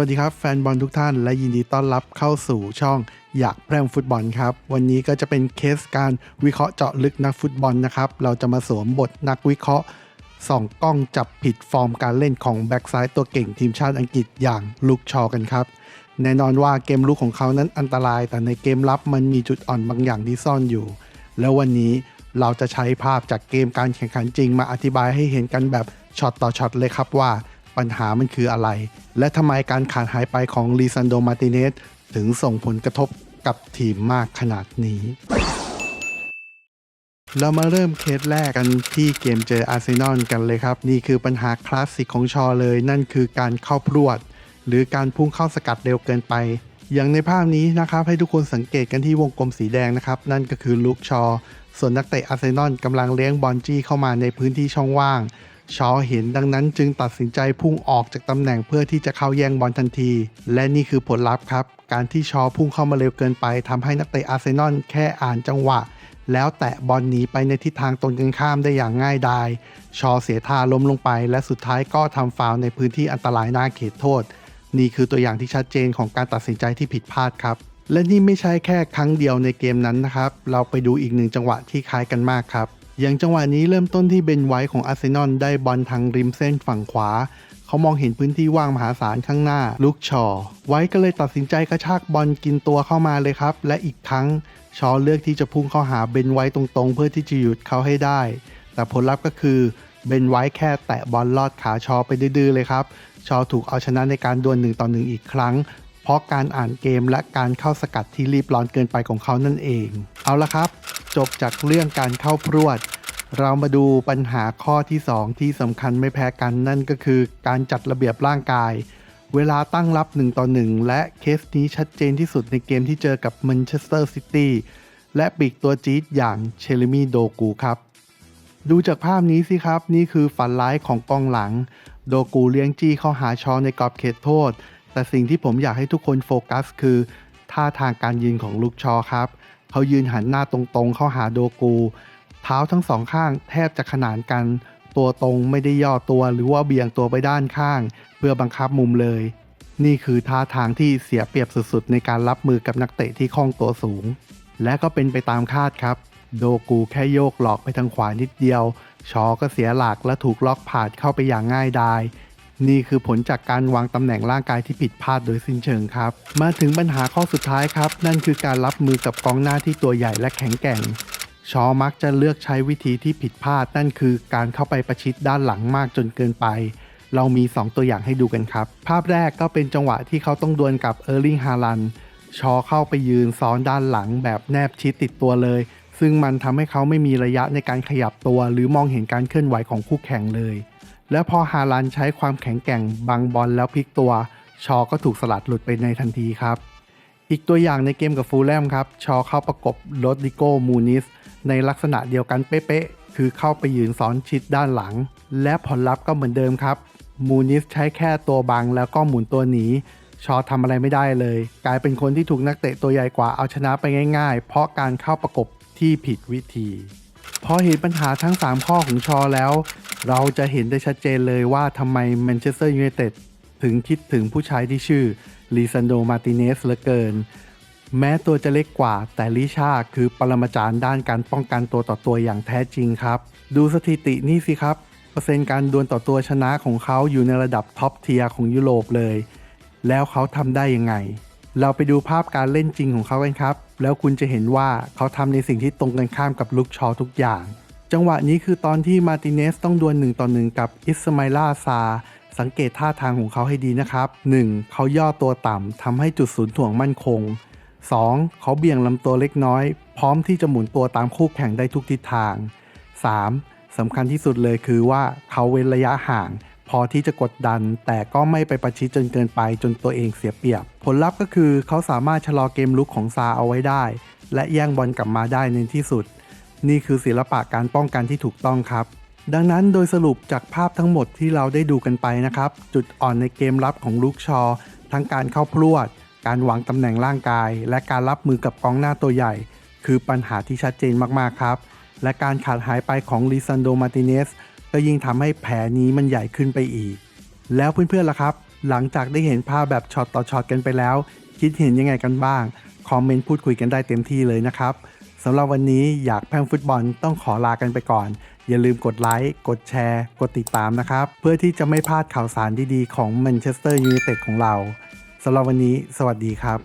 วัสดีครับ แฟนบอลทุกท่านและยินดีต้อนรับเข้าสู่ช่องอยากแพร่ฟุตบอลครับ วันนี้ก็จะเป็นเคสการวิเคราะห์เจาะลึกนักฟุตบอลนะครับ เราจะมาสวมบทนักวิเคราะห์ส่องกล้องจับผิดฟอร์มการเล่นของแบ็กซ้ายตัวเก่งทีมชาติอังกฤษอย่างลุกชอกันครับ แน่นอนว่าเกมลุกของเขานั้นอันตราย แต่ในเกมรับมันมีจุดอ่อนบางอย่างที่ซ่อนอยู่ แล้ววันนี้เราจะใช้ภาพจากเกมการแข่งขันจริง มาอธิบายให้เห็นกันแบบช็อตต่อช็อตเลยครับว่า ปัญหามันคืออะไร และทำไมการขาดหายไปของลีซันโดมาติเนสถึงส่งผลกระทบกับทีมมากขนาดนี้ เรามาเริ่มเคสแรกกันที่เกมเจออาร์เซนอลกันเลยครับ นี่คือปัญหาคลาสสิกของชอเลย นั่นคือการเข้าพรวด หรือการพุ่งเข้าสกัดเร็วเกินไป อย่างในภาพนี้นะครับ ให้ทุกคนสังเกตกันที่วงกลมสีแดงนะครับ นั่นก็คือลุกชอ ส่วนนักเตะอาร์เซนอลกำลังเลี้ยงบอลจี้เข้ามาในพื้นที่ช่องว่าง ชอเห็นดังนั้นจึงตัดสินใจพุ่งออกจากตำแหน่งเพื่อที่จะเข้าแย่งบอลทันที และนี่คือผลลัพธ์ครับ การที่ชอพุ่งเข้ามาเร็วเกินไปทำให้นักเตะอาร์เซนอลแค่อ่านจังหวะ แล้วแตะบอลหนีไปในทิศทางตรงกันข้ามได้อย่างง่ายดาย ชอเสียท่าล้มลงไป และสุดท้ายก็ทำฟาวในพื้นที่อันตรายหน้าเขตโทษ นี่คือตัวอย่างที่ชัดเจนของการตัดสินใจที่ผิดพลาดครับและนี่ไม่ใช่แค่ครั้งเดียวในเกมนั้นนะครับ เราไปดูอีกหนึ่งจังหวะที่คล้ายกันมากครับ อย่างจังหวะนี้เริ่มต้นที่เบนไวท์ของอาร์เซนอลได้บอลทางริมเส้นฝั่งขวา เขามองเห็นพื้นที่ว่างมหาศาลข้างหน้าลุกชอ ไว้ก็เลยตัดสินใจกระชากบอลกินตัวเข้ามาเลยครับ และอีกครั้งชอเลือกที่จะพุ่งเข้าหาเบนไวท์ตรงๆ เพื่อที่จะหยุดเขาให้ได้ แต่ผลลัพธ์ก็คือเบนไวท์แค่แตะบอลลอดขาชอไปดื้อๆเลยครับ ชอถูกเอาชนะในการดวลหนึ่งต่อหนึ่งอีกครั้ง เพราะการอ่านเกมและการเข้าสกัดที่รีบร้อนเกินไปของเขานั่นเอง เอาละครับ จบจากเรื่องการเข้าพรวด เรามาดูปัญหาข้อที่ 2 ที่สำคัญไม่แพ้กันนั่นก็คือการจัดระเบียบร่างกาย เวลาตั้งรับ 1 ต่อ 1 และเคสนี้ชัดเจนที่สุดในเกมที่เจอกับแมนเชสเตอร์ซิตี้และปีกตัวจี๊ดอย่างเชลมีโดกูครับ ดูจากภาพนี้สิครับ นี่คือฝันร้ายของกองหลัง โดกูเลี้ยงจี้เข้าหาชอในกรอบเขตโทษ แต่สิ่งที่ผมอยากให้ทุกคนโฟกัสคือท่าทางการยืนของลูกชอครับ เขายืนหันหน้าตรงๆ เข้าหาโดกู เท้าทั้งสองข้างแทบจะขนานกัน ตัวตรงไม่ได้ย่อตัวหรือว่าเบี่ยงตัวไปด้านข้าง เพื่อบังคับมุมเลย นี่คือท่าทางที่เสียเปรียบสุดๆ ในการรับมือกับนักเตะที่คล่องตัวสูง และก็เป็นไปตามคาดครับ โดกูแค่โยกหลอกไปทางขวานิดเดียว ชอก็เสียหลักและถูกล็อกผ่านเข้าไปอย่างง่ายดาย นี่คือผลจากการวางตำแหน่งร่างกายที่ผิดพลาดโดยสิ้นเชิงครับ มาถึงปัญหาข้อสุดท้ายครับ นั่นคือการรับมือกับกองหน้าที่ตัวใหญ่และแข็งแกร่ง ชอมักจะเลือกใช้วิธีที่ผิดพลาด นั่นคือการเข้าไปประชิดด้านหลังมากจนเกินไป เรามี 2 ตัวอย่างให้ดูกันครับ ภาพแรกก็เป็นจังหวะที่เขาต้องดวลกับเออร์ลิงฮาลันชอเข้าไปยืนซ้อนด้านหลังแบบแนบชิดติดตัวเลย ซึ่งมันทำให้เขาไม่มีระยะในการขยับตัว หรือมองเห็นการเคลื่อนไหวของคู่แข่งเลย และพอฮาลันใช้ความแข็งแกร่งบังบอลแล้วพลิกตัว ชอก็ถูกสลัดหลุดไปในทันทีครับ อีกตัวอย่างในเกมกับฟูลแลมครับ ชอเข้าประกบโรดริโกมูนิส ในลักษณะเดียวกันเป๊ะๆ คือเข้าไปยืนซ้อนชิดด้านหลัง และผลลัพธ์ก็เหมือนเดิมครับ มูนิสใช้แค่ตัวบังแล้วก็หมุนตัวหนี ชอทำอะไรไม่ได้เลย กลายเป็นคนที่ถูกนักเตะตัวใหญ่กว่าเอาชนะไปง่าย ๆ เพราะการเข้าประกบที่ผิดวิธีพอเห็นปัญหาทั้ง 3 ข้อของชอแล้ว เราจะเห็นได้ชัดเจนเลยว่าทำไมแมนเชสเตอร์ยูไนเต็ดถึงคิดถึงผู้ชายที่ชื่อลีซันโดมาติเนสเหลือเกิน แม้ตัวจะเล็กกว่า แต่ลิชาคือปรมาจารย์ด้านการป้องกันตัวต่อตัวอย่างแท้จริงครับ ดูสถิตินี่สิครับ เปอร์เซ็นต์การดวลต่อตัวชนะของเขาอยู่ในระดับท็อปเทียร์ของยุโรปเลย แล้วเขาทำได้ยังไง เราไปดูภาพการเล่นจริงของเขากันครับ แล้วคุณจะเห็นว่าเขาทำในสิ่งที่ตรงกันข้ามกับลุกชอทุกอย่าง จังหวะนี้คือตอนที่มาร์ติเนสต้องดวล1ต่อ1กับอิสมาอิลาซา สังเกตท่าทางของเขาให้ดีนะครับ 1. เขาย่อตัวต่ำทำให้จุดศูนย์ถ่วงมั่นคง 2. เขาเบี่ยงลำตัวเล็กน้อย พร้อมที่จะหมุนตัวตามคู่แข่งได้ทุกทิศทาง 3. สำคัญที่สุดเลยคือว่าเขาเว้นระยะห่าง พอที่จะกดดัน แต่ก็ไม่ไปประชิดจนเกินไปจนตัวเองเสียเปรียบ ผลลัพธ์ก็คือเขาสามารถชะลอเกมลุกของซาเอาไว้ได้ และแย่งบอลกลับมาได้ในที่สุด นี่คือศิลปะการป้องกันที่ถูกต้องครับ ดังนั้นโดยสรุปจากภาพทั้งหมดที่เราได้ดูกันไปนะครับ จุดอ่อนในเกมรับของลูกชอ ทั้งการเข้าพรวด การวางตำแหน่งร่างกาย และการรับมือกับกองหน้าตัวใหญ่ คือปัญหาที่ชัดเจนมากๆครับ และการขาดหายไปของลิซันโดมาติเนสก็ยิ่งทำให้แผลนี้มันใหญ่ขึ้นไปอีก แล้วเพื่อนๆล่ะครับ หลังจากได้เห็นภาพแบบช็อตต่อช็อตกันไปแล้ว คิดเห็นยังไงกันบ้าง คอมเมนต์พูดคุยกันได้เต็มที่เลยนะครับ สำหรับวันนี้อยากแพร่งฟุตบอลต้องขอลากันไปก่อน อย่าลืมกดไลค์ กดแชร์ กดติดตามนะครับ เพื่อที่จะไม่พลาดข่าวสารดีๆ ของแมนเชสเตอร์ยูไนเต็ดของเราสำหรับวันนี้ สวัสดีครับ